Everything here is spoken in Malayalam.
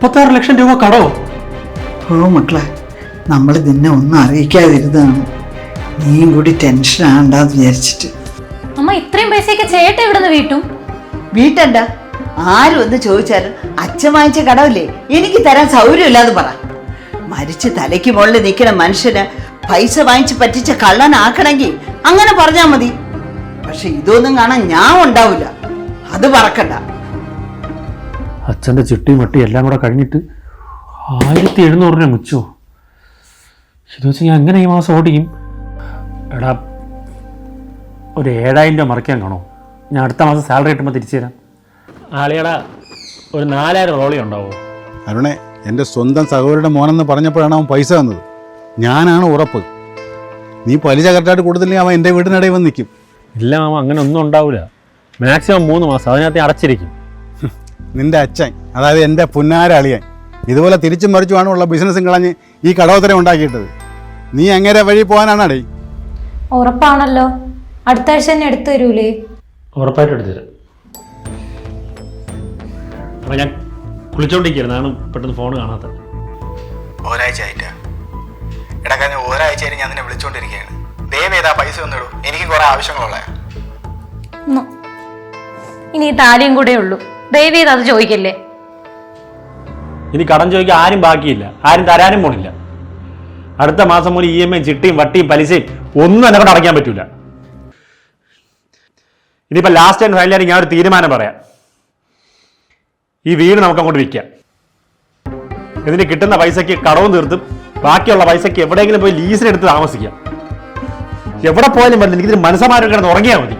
മുപ്പത്താറ് ലക്ഷം രൂപ കടോ ഓ മക്കളെ നമ്മൾ നിന്നെ ഒന്നും അറിയിക്കാതിരുന്നതാണ്. നീയും കൂടി ടെൻഷൻ ആണ്ടാന്ന് വിചാരിച്ചിട്ട്. അമ്മ ഇത്രയും പൈസയൊക്കെ ചേട്ടൻ എവിടെ നിന്ന് വീട്ടും? വീട്ടണ്ട. ആരും ഒന്ന് ചോദിച്ചാലും അച്ഛൻ വാങ്ങിച്ച കടവില്ലേ? എനിക്ക് തരാൻ സൗകര്യമില്ലാന്ന് പറ. മരിച്ച് തലയ്ക്ക് മുകളിൽ നിൽക്കുന്ന മനുഷ്യന് പൈസ വാങ്ങിച്ച് പറ്റിച്ച കള്ളനാക്കണമെങ്കിൽ അങ്ങനെ പറഞ്ഞാൽ മതി. പക്ഷെ ഇതൊന്നും കാണാൻ ഞാൻ ഉണ്ടാവില്ല. അത് പറക്കണ്ട അച്ഛന്റെ ചിട്ടിയും വട്ടിയും എല്ലാം കൂടെ കഴിഞ്ഞിട്ട് ആയിരത്തി രൂപ മുച്ചോ. ഇത് വെച്ച് ഞാൻ എങ്ങനെ ഈ മാസം ഓടിക്കും? എടാ ഒരു ഏഴായിരം രൂപ മറിക്കാൻ കാണോ? ഞാൻ അടുത്ത മാസം സാലറി കിട്ടുമ്പോൾ തിരിച്ചു തരാം. ആളിയടാ ഒരു നാലായിരം റോളി ഉണ്ടാവോ? അരുണെ എന്റെ സ്വന്തം സഹോദരിയുടെ മോനെന്ന് പറഞ്ഞപ്പോഴാണ് അവൻ പൈസ തന്നത്. ഞാനാണ് ഉറപ്പ്. നീ പലിശ കറക്റ്റായിട്ട് കൊടുത്തില്ലെങ്കിൽ അവൻ എന്റെ വീടിനിടയിൽ വന്ന് നിൽക്കും. ഇല്ല മാമ അങ്ങനെ ഒന്നും ഉണ്ടാവില്ല മാക്സിമം മൂന്ന് മാസം അതിനകത്ത് അടച്ചിരിക്കും. നിന്റെ അച്ഛൻ അതായത് എന്റെ പുന്നാരളിയൻ. ഇതുപോലെ തിരിച്ചും മറിച്ചുമാണ് ഉള്ള ബിസിനസ്സും കളഞ്ഞ് ഈ കടവത്തരം ഉണ്ടാക്കിയിട്ടത്. നീ എങ്ങനെ വഴി പോകാനാണടേ? ഉറപ്പാണല്ലോ. അടുത്ത ആഴ്ച തന്നെ എടുത്തു തരൂലേ? ഉറപ്പായിട്ട് എടുത്തു തരാം. ഞാൻ കുളിച്ചോണ്ടിരിക്കുകയായിരുന്നു. പെട്ടെന്ന് ഫോൺ കാണാത്തത്. ഒരാഴ്ച ആയിട്ടാ. എടാ കഴിഞ്ഞ ഒരാഴ്ചയായിട്ട് ഞാൻ നിന്നെ വിളിച്ചോണ്ടിരിക്കുകയാണ്. ദയവ് ചെയ്താ പൈസ ഒന്നിടൂ എനിക്ക് കുറെ ആവശ്യങ്ങളുള്ള. ഇനി ഈ താലിയും കൂടെ ഉള്ളൂ. ദയവ് അത് ചോദിക്കല്ലേ? ഇനി കടം ചോദിക്കാൻ ആരും ബാക്കിയില്ല. ആരും തരാനും പോണില്ല. അടുത്ത മാസം മുതൽ ഇ എം ഐ ചിട്ടിയും വട്ടിയും പലിശയും ഒന്നും എന്നെ കൊണ്ട് അടയ്ക്കാൻ പറ്റൂല. ഇനിയിപ്പോൾ ലാസ്റ്റ് ആൻഡ് ഫൈനലായിട്ട് ഞാൻ ഒരു തീരുമാനം പറയാം. ഈ വീട് നമുക്ക് അങ്ങോട്ട് വിൽക്കാം. ഇതിന് കിട്ടുന്ന പൈസയ്ക്ക് കടവും തീർത്തും ബാക്കിയുള്ള പൈസയ്ക്ക് എവിടെയെങ്കിലും പോയി ലീസിനെടുത്ത് താമസിക്കാം. എവിടെ പോയാലും പറ്റില്ല എനിക്കിതിന് മനസ്സമാരം കിടന്ന് ഉറങ്ങിയാൽ മതി.